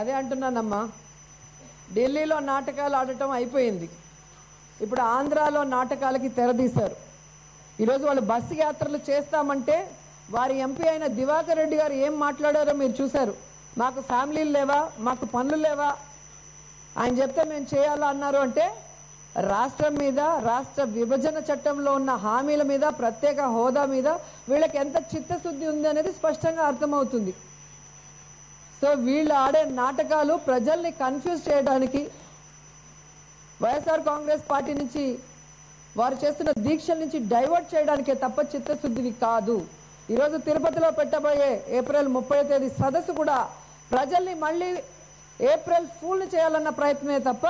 అదే అంటున్నానమ్మా. ఢిల్లీలో నాటకాలు ఆడటం అయిపోయింది. ఇప్పుడు ఆంధ్రాలో నాటకాలకి తెరదీశారు. ఈరోజు వాళ్ళు బస్సు యాత్రలు చేస్తామంటే వారి ఎంపీ అయిన దివాకర్ రెడ్డి గారు ఏం మాట్లాడారో మీరు చూశారు. మాకు ఫ్యామిలీలు లేవా? మాకు పనులు లేవా? ఆయన చెప్తే మేము చేయాలా అన్నారు అంటే రాష్ట్రం మీద రాష్ట్ర విభజన చట్టంలో ఉన్న హామీల మీద ప్రత్యేక హోదా మీద వీళ్ళకి ఎంత చిత్తశుద్ధి ఉంది అనేది స్పష్టంగా అర్థమవుతుంది. సో వీళ్ళు ఆడే నాటకాలు ప్రజల్ని కన్ఫ్యూజ్ చేయడానికి వైఎస్ఆర్ కాంగ్రెస్ పార్టీ నుంచి వారు చేస్తున్న దీక్షల నుంచి డైవర్ట్ చేయడానికే తప్ప చిత్తశుద్ధివి కాదు. ఈరోజు తిరుపతిలో పెట్టబోయే ఏప్రిల్ ముప్పై తేదీ సదస్సు కూడా ప్రజల్ని మళ్ళీ ఏప్రిల్ ఫుల్ చేయాలన్న ప్రయత్నమే తప్ప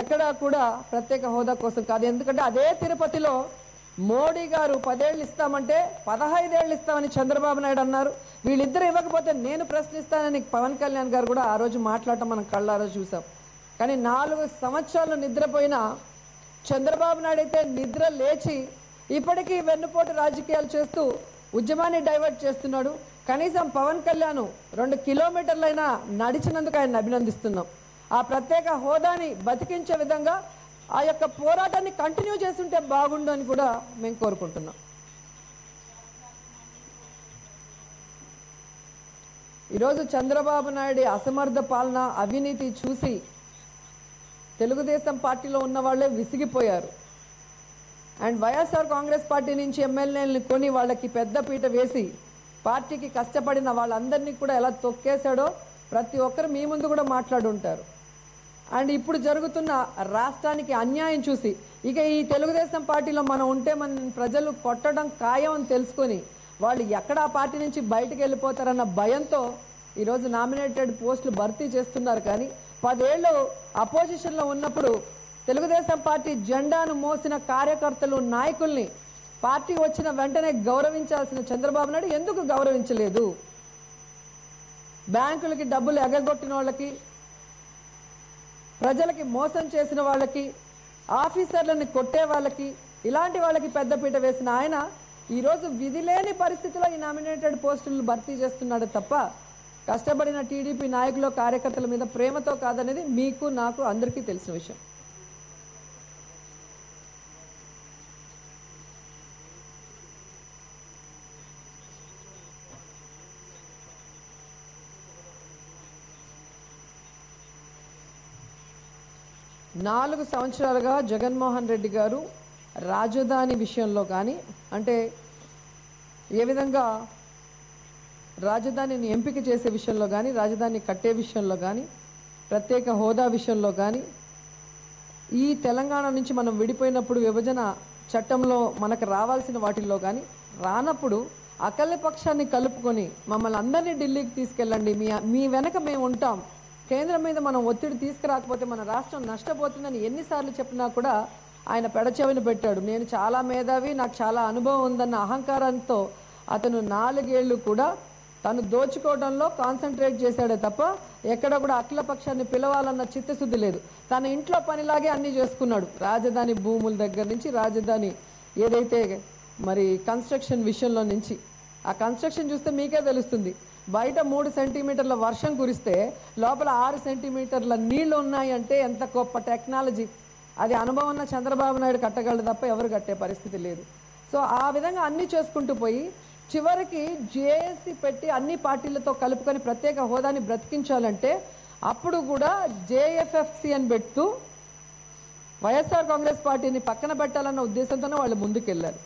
ఎక్కడా కూడా ప్రత్యేక హోదా కోసం కాదు. ఎందుకంటే అదే తిరుపతిలో మోడీ గారు పదేళ్ళు ఇస్తామంటే పదహైదేళ్ళు ఇస్తామని చంద్రబాబు నాయుడు అన్నారు. వీళ్ళిద్దరు ఇవ్వకపోతే నేను ప్రశ్నిస్తానని పవన్ కళ్యాణ్ గారు కూడా ఆ రోజు మాట్లాడటం మనం కళ్ళారో చూసాం కానీ నాలుగు సంవత్సరాలు నిద్రపోయిన చంద్రబాబు నాయుడు అయితే నిద్ర లేచి ఇప్పటికీ వెన్నుపోటు రాజకీయాలు చేస్తూ ఉద్యమాన్ని డైవర్ట్ చేస్తున్నాడు. కనీసం పవన్ కళ్యాణ్ రెండు కిలోమీటర్లైనా నడిచినందుకు ఆయన అభినందిస్తున్నాం. ఆ ప్రత్యేక హోదాని బతికించే విధంగా ఆ యొక్క పోరాటాన్ని కంటిన్యూ చేస్తుంటే బాగుండు అని కూడా మేము కోరుకుంటున్నాం. ఈరోజు చంద్రబాబు నాయుడు అసమర్థ పాలన అవినీతి చూసి తెలుగుదేశం పార్టీలో ఉన్న వాళ్ళే విసిగిపోయారు. అండ్ వైఎస్ఆర్ కాంగ్రెస్ పార్టీ నుంచి ఎమ్మెల్యేలను కొని వాళ్ళకి పెద్ద పీట వేసి పార్టీకి కష్టపడిన వాళ్ళందరినీ కూడా ఎలా తొక్కేశాడో ప్రతి ఒక్కరు మీ ముందు కూడా మాట్లాడుంటారు. అండ్ ఇప్పుడు జరుగుతున్న రాష్ట్రానికి అన్యాయం చూసి ఇక ఈ తెలుగుదేశం పార్టీలో మనం ఉంటే మన ప్రజలు కొట్టడం ఖాయం అని తెలుసుకొని వాళ్ళు ఎక్కడ ఆ పార్టీ నుంచి బయటకు వెళ్ళిపోతారన్న భయంతో ఈరోజు నామినేటెడ్ పోస్టులు భర్తీ చేస్తున్నారు. కానీ పదేళ్ళు అపోజిషన్లో ఉన్నప్పుడు తెలుగుదేశం పార్టీ జెండాను మోసిన కార్యకర్తలు నాయకుల్ని పార్టీ వచ్చిన వెంటనే గౌరవించాల్సిన చంద్రబాబు నాయుడు ఎందుకు గౌరవించలేదు? బ్యాంకులకి డబ్బులు ఎగగొట్టిన వాళ్ళకి ప్రజలకి మోసం చేసిన వాళ్ళకి ఆఫీసర్లని కొట్టే వాళ్ళకి ఇలాంటి వాళ్ళకి పెద్దపీట వేసిన ఆయన ఈరోజు విధి లేని పరిస్థితిలో ఈ నామినేటెడ్ పోస్టులను భర్తీ చేస్తున్నాడు తప్ప కష్టపడిన టీడీపీ నాయకులు కార్యకర్తల మీద ప్రేమతో కాదనేది మీకు నాకు అందరికీ తెలిసిన విషయం. నాలుగు సంవత్సరాలుగా జగన్మోహన్ రెడ్డి గారు రాజధాని విషయంలో కానీ అంటే ఏ విధంగా రాజధానిని ఎంపిక చేసే విషయంలో కానీ రాజధాని కట్టే విషయంలో కానీ ప్రత్యేక హోదా విషయంలో కానీ ఈ తెలంగాణ నుంచి మనం విడిపోయినప్పుడు విభజన చట్టంలో మనకు రావాల్సిన వాటిల్లో కానీ రానప్పుడు అకల్యపక్షాన్ని కలుపుకొని మమ్మల్ని అందరినీ ఢిల్లీకి తీసుకెళ్ళండి మీ మీ వెనక మేము ఉంటాం కేంద్రం మీద మనం ఒత్తిడి తీసుకురాకపోతే మన రాష్ట్రం నష్టపోతుందని ఎన్నిసార్లు చెప్పినా కూడా ఆయన పెడచెవిని పెట్టాడు. నేను చాలా మేధావి నాకు చాలా అనుభవం ఉందన్న అహంకారంతో అతను నాలుగేళ్ళు కూడా తను దోచుకోవడంలో కాన్సన్ట్రేట్ చేశాడే తప్ప ఎక్కడ కూడా అఖిల పక్షాన్ని పిలవాలన్న చిత్తశుద్ధి లేదు. తన ఇంట్లో పనిలాగే అన్నీ చేసుకున్నాడు. రాజధాని భూముల దగ్గర నుంచి రాజధాని ఏదైతే మరి కన్స్ట్రక్షన్ విషయంలో నుంచి. ఆ కన్స్ట్రక్షన్ చూస్తే మీకే తెలుస్తుంది. బయట మూడు సెంటీమీటర్ల వర్షం కురిస్తే లోపల ఆరు సెంటీమీటర్ల నీళ్ళు ఉన్నాయంటే ఎంత గొప్ప టెక్నాలజీ. అది అనుభవం ఉన్న చంద్రబాబు నాయుడు కట్టగలడు తప్ప ఎవరు కట్టే పరిస్థితి లేదు. సో ఆ విధంగా అన్ని చేసుకుంటూ పోయి చివరికి జేఏసీ పెట్టి అన్ని పార్టీలతో కలుపుకొని ప్రత్యేక హోదాని బ్రతికించాలంటే అప్పుడు కూడా జేఎఫ్ఎఫ్సి అని పెడుతూ వైఎస్ఆర్ కాంగ్రెస్ పార్టీని పక్కన పెట్టాలన్న ఉద్దేశంతోనే వాళ్ళు ముందుకెళ్ళారు.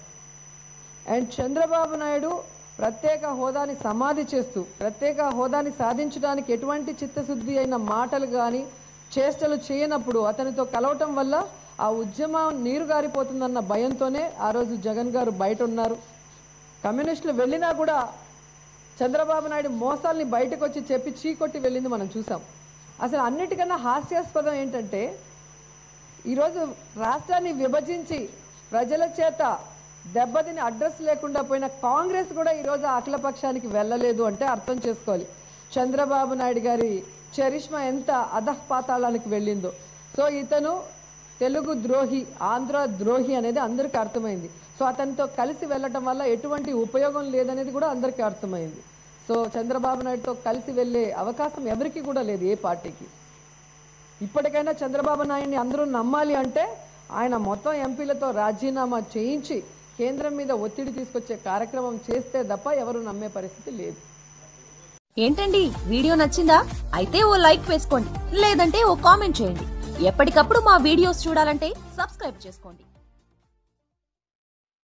అండ్ చంద్రబాబు నాయుడు ప్రత్యేక హోదాని సమాధి చేస్తూ ప్రత్యేక హోదాని సాధించడానికి ఎటువంటి చిత్తశుద్ధి అయిన మాటలు కానీ చేష్టలు చేయనప్పుడు అతనితో కలవటం వల్ల ఆ ఉద్యమం నీరు గారిపోతుందన్న భయంతోనే ఆ రోజు జగన్ గారు బయట ఉన్నారు కమ్యూనిస్టులు వెళ్ళినా కూడా చంద్రబాబు నాయుడు మోసాల్ని బయటకు వచ్చి చెప్పి చీకొట్టి వెళ్ళింది మనం చూసాం. అసలు అన్నిటికన్నా హాస్యాస్పదం ఏంటంటే ఈరోజు రాష్ట్రాన్ని విభజించి ప్రజల చేత దెబ్బతిని అడ్రస్ లేకుండా పోయిన కాంగ్రెస్ కూడా ఈరోజు ఆ అఖిలపక్షానికి వెళ్ళలేదు అంటే అర్థం చేసుకోవాలి. చంద్రబాబు నాయుడు గారి చరిష్మా ఎంత అధఃపాతాళానికి వెళ్ళిందో. సో ఇతను తెలుగు ద్రోహి ఆంధ్ర ద్రోహి అనేది అందరికీ అర్థమైంది. సో అతనితో కలిసి వెళ్ళటం వల్ల ఎటువంటి ఉపయోగం లేదనేది కూడా అందరికీ అర్థమైంది. సో చంద్రబాబు నాయుడుతో కలిసి వెళ్ళే అవకాశం ఎవరికి కూడా లేదు ఏ పార్టీకి. ఇప్పటికైనా చంద్రబాబు నాయుడిని అందరూ నమ్మాలి అంటే ఆయన మొత్తం ఎంపీలతో రాజీనామా చేయించి కేంద్రం మీద ఒత్తిడి తీసుకొచ్చే కార్యక్రమం చేస్తే తప్ప ఎవరు నమ్మే పరిస్థితి లేదు. ఏంటండి? వీడియో నచ్చిందా? అయితే ఓ లైక్ వేసుకోండి. లేదంటే ఓ కామెంట్ చేయండి. ఎప్పటికప్పుడు మా వీడియోస్ చూడాలంటే సబ్స్క్రైబ్ చేసుకోండి.